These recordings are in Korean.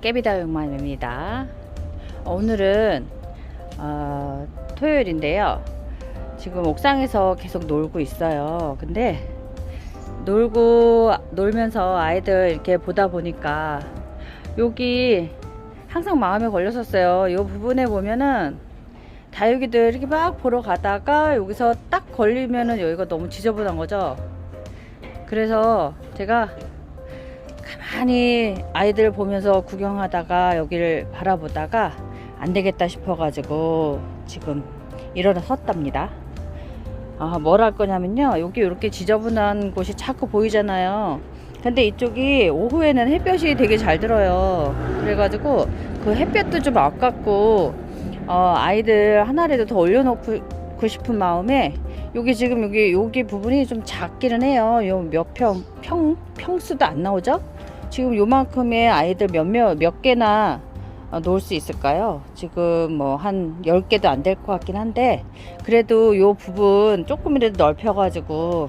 깨비다육맘입니다. 오늘은 어, 토요일인데요. 지금 옥상에서 계속 놀고 있어요. 근데 놀고 놀면서 아이들 이렇게 보다 보니까 여기 항상 마음에 걸렸었어요. 이 부분에 보면은 다육이들 이렇게 막 보러 가다가 여기서 딱 걸리면은 여기가 너무 지저분한 거죠. 그래서 제가 가만히 아이들 보면서 구경하다가 여기를 바라보다가 안 되겠다 싶어가지고 지금 일어나 섰답니다. 아, 뭘 할 거냐면요. 여기 이렇게 지저분한 곳이 자꾸 보이잖아요. 근데 이쪽이 오후에는 햇볕이 되게 잘 들어요. 그래가지고 그 햇볕도 좀 아깝고, 어, 아이들 하나라도 더 올려놓고 싶은 마음에 여기 지금 여기 여기 부분이 좀 작기는 해요. 요 몇 평, 평, 평수도 안 나오죠? 지금 요만큼의 아이들 몇몇 몇 개나 어, 놓을 수 있을까요? 지금 뭐 한 10개도 안 될 것 같긴 한데 그래도 요 부분 조금이라도 넓혀 가지고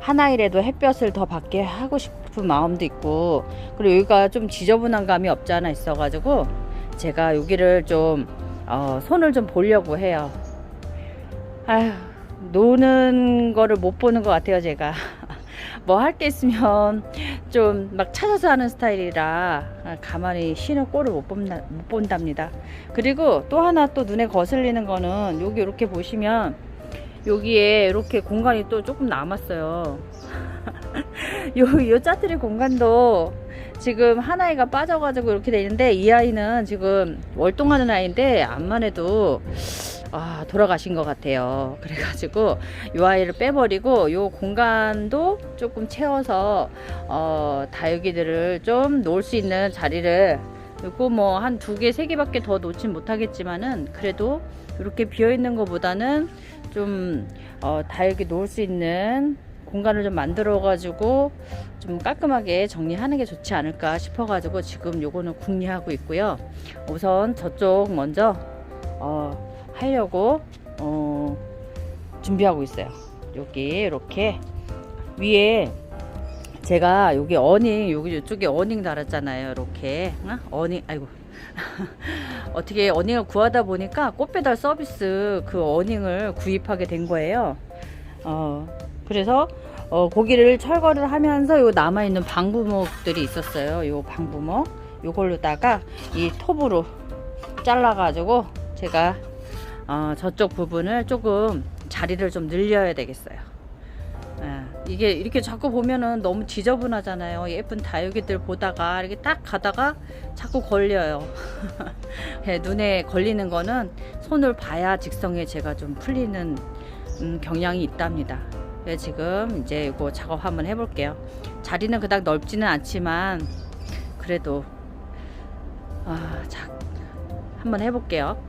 하나이라도 햇볕을 더 받게 하고 싶은 마음도 있고 그리고 여기가 좀 지저분한 감이 없지 않아 있어 가지고 제가 여기를 좀 어, 손을 좀 보려고 해요. 아휴 노는 거를 못 보는 것 같아요 제가 뭐 할 게 있으면 좀 막 찾아서 하는 스타일이라 가만히 쉬는 꼴을 못, 본다, 못 본답니다. 그리고 또 하나 또 눈에 거슬리는 거는 여기 이렇게 보시면 여기에 이렇게 공간이 또 조금 남았어요. 요, 요 짜투리 공간도 지금 한 아이가 빠져가지고 이렇게 돼 있는데 이 아이는 지금 월동하는 아이인데 암만 해도 아, 돌아가신 것 같아요. 그래가지고 이 아이를 빼버리고 이 공간도 조금 채워서 어, 다육이들을 좀 놓을 수 있는 자리를 이거 뭐한 두 개, 세 개밖에 더 놓진 못하겠지만은 그래도 이렇게 비어 있는 것보다는 좀 어, 다육이 놓을 수 있는 공간을 좀 만들어 가지고 좀 깔끔하게 정리하는 게 좋지 않을까 싶어 가지고 지금 요거는 궁리하고 있고요. 우선 저쪽 먼저 어, 하려고 어, 준비하고 있어요. 여기 이렇게 위에 제가 여기 어닝 여기 이쪽에 어닝 달았잖아요. 이렇게 어? 어닝 아이고 어떻게 어닝을 구하다 보니까 꽃배달 서비스 그 어닝을 구입하게 된 거예요. 어 그래서 어, 고기를 철거를 하면서 요 남아 있는 방부목들이 있었어요. 요 방부목 요걸로다가 이 톱으로 잘라 가지고 제가 어, 저쪽 부분을 조금 자리를 좀 늘려야 되겠어요. 예, 이게 이렇게 자꾸 보면은 너무 지저분하잖아요. 예쁜 다육이들 보다가 이렇게 딱 가다가 자꾸 걸려요. 예, 눈에 걸리는 거는 손을 봐야 직성에 제가 좀 풀리는 음, 경향이 있답니다. 예, 지금 이제 이거 작업 한번 해볼게요. 자리는 그닥 넓지는 않지만 그래도 아, 자, 한번 해볼게요.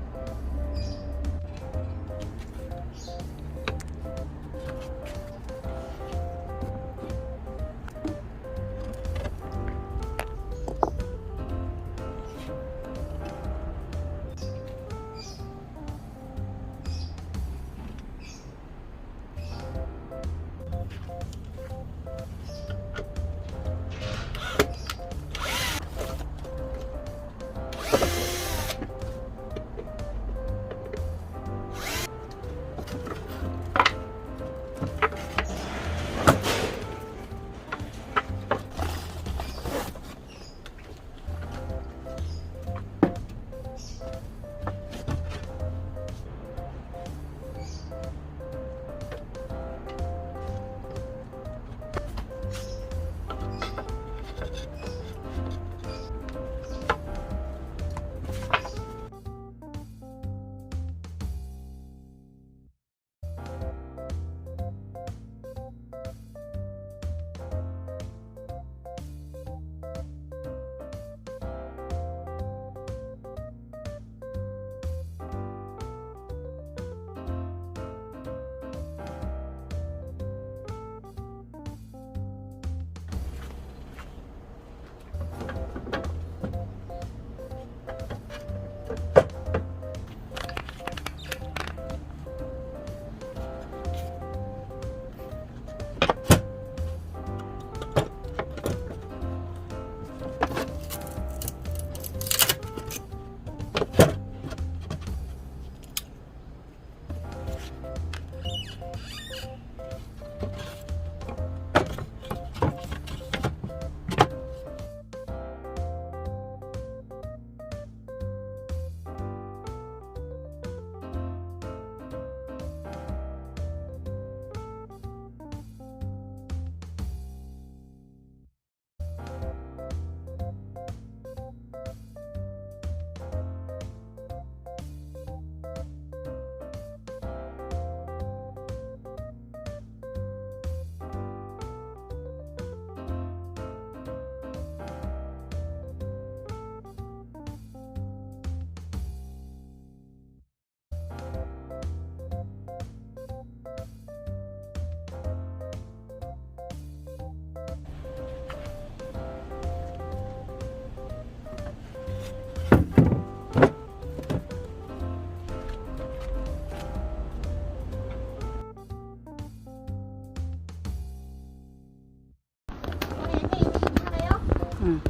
응.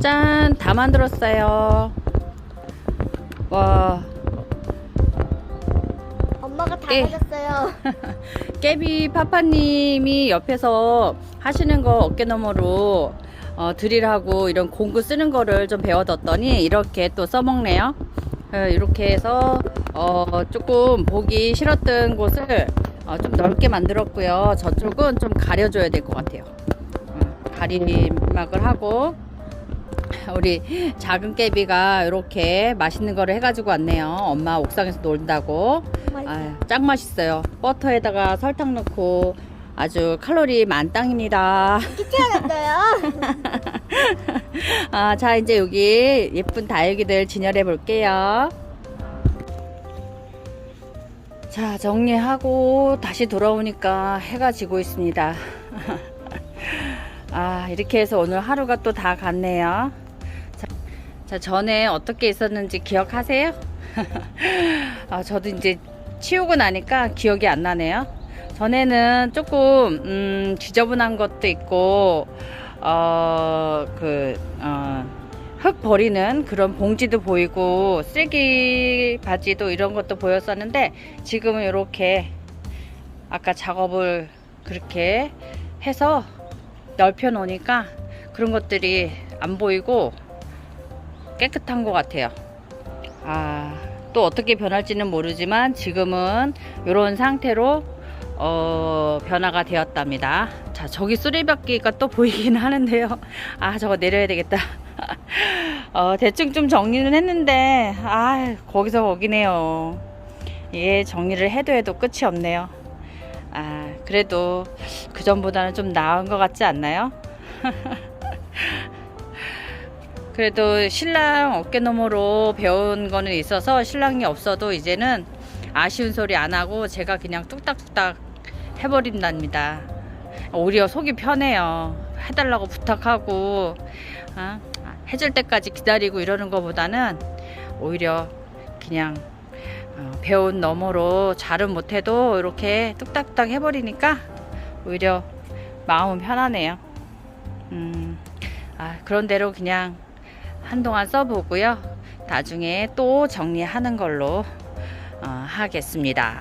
짠! 다 만들었어요. 와, 엄마가 다 예. 가졌어요. 깨비 파파님이 옆에서 하시는 거 어깨 너머로 어, 드릴하고 이런 공구 쓰는 거를 좀 배워뒀더니 이렇게 또 써먹네요. 어, 이렇게 해서 어, 조금 보기 싫었던 곳을 어, 좀 넓게 만들었고요. 저쪽은 좀 가려줘야 될 것 같아요. 어, 가림막을 하고 우리 작은 깨비가 이렇게 맛있는 거를 해가지고 왔네요. 엄마 옥상에서 놀다고. 아, 짱 맛있어요. 버터에다가 설탕 넣고 아주 칼로리 만땅입니다. 귀찮았어요. 아, 자, 이제 여기 예쁜 다육이들 진열해 볼게요. 자, 정리하고 다시 돌아오니까 해가 지고 있습니다. 아, 이렇게 해서 오늘 하루가 또 다 갔네요. 자, 자, 전에 어떻게 있었는지 기억하세요? 아, 저도 이제 치우고 나니까 기억이 안 나네요. 전에는 조금, 음, 지저분한 것도 있고, 어, 그, 어, 흙 버리는 그런 봉지도 보이고, 쓰레기 바지도 이런 것도 보였었는데, 지금은 이렇게 아까 작업을 그렇게 해서 넓혀 놓으니까 그런 것들이 안 보이고 깨끗한 것 같아요. 아, 또 어떻게 변할지는 모르지만 지금은 이런 상태로 어, 변화가 되었답니다. 자, 저기 수리바퀴가 또 보이긴 하는데요. 아, 저거 내려야 되겠다. 어, 대충 좀 정리는 했는데, 아, 거기서 거기네요. 예, 정리를 해도 해도 끝이 없네요. 아, 그래도 그 전보다는 좀 나은 것 같지 않나요? 그래도 신랑 어깨너머로 배운 거는 있어서 신랑이 없어도 이제는 아쉬운 소리 안 하고 제가 그냥 뚝딱뚝딱 해버린답니다. 오히려 속이 편해요. 해달라고 부탁하고 어? 해줄 때까지 기다리고 이러는 것보다는 오히려 그냥 어, 배운 너머로 잘은 못해도 이렇게 뚝딱뚝딱 해버리니까 오히려 마음은 편하네요. 음, 아, 그런 대로 그냥 한동안 써보고요. 나중에 또 정리하는 걸로 어, 하겠습니다.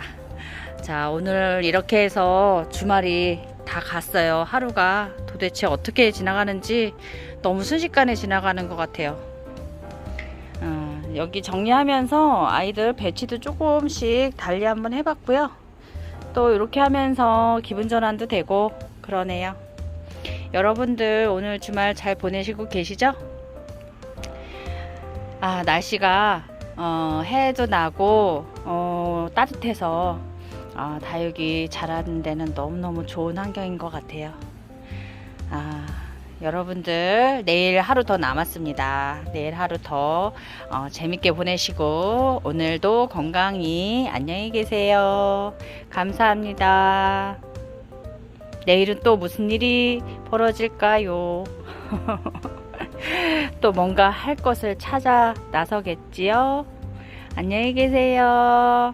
자, 오늘 이렇게 해서 주말이 다 갔어요. 하루가 도대체 어떻게 지나가는지 너무 순식간에 지나가는 것 같아요. 어, 여기 정리하면서 아이들 배치도 조금씩 달리 한번 해봤고요. 또 이렇게 하면서 기분 전환도 되고 그러네요. 여러분들 오늘 주말 잘 보내시고 계시죠? 아, 날씨가 어, 해도 나고 어, 따뜻해서 아, 다육이 자라는 데는 너무너무 좋은 환경인 것 같아요. 아, 여러분들 내일 하루 더 남았습니다. 내일 하루 더 어, 재밌게 보내시고 오늘도 건강히 안녕히 계세요. 감사합니다. 내일은 또 무슨 일이 벌어질까요? 또 뭔가 할 것을 찾아 나서겠지요? 안녕히 계세요.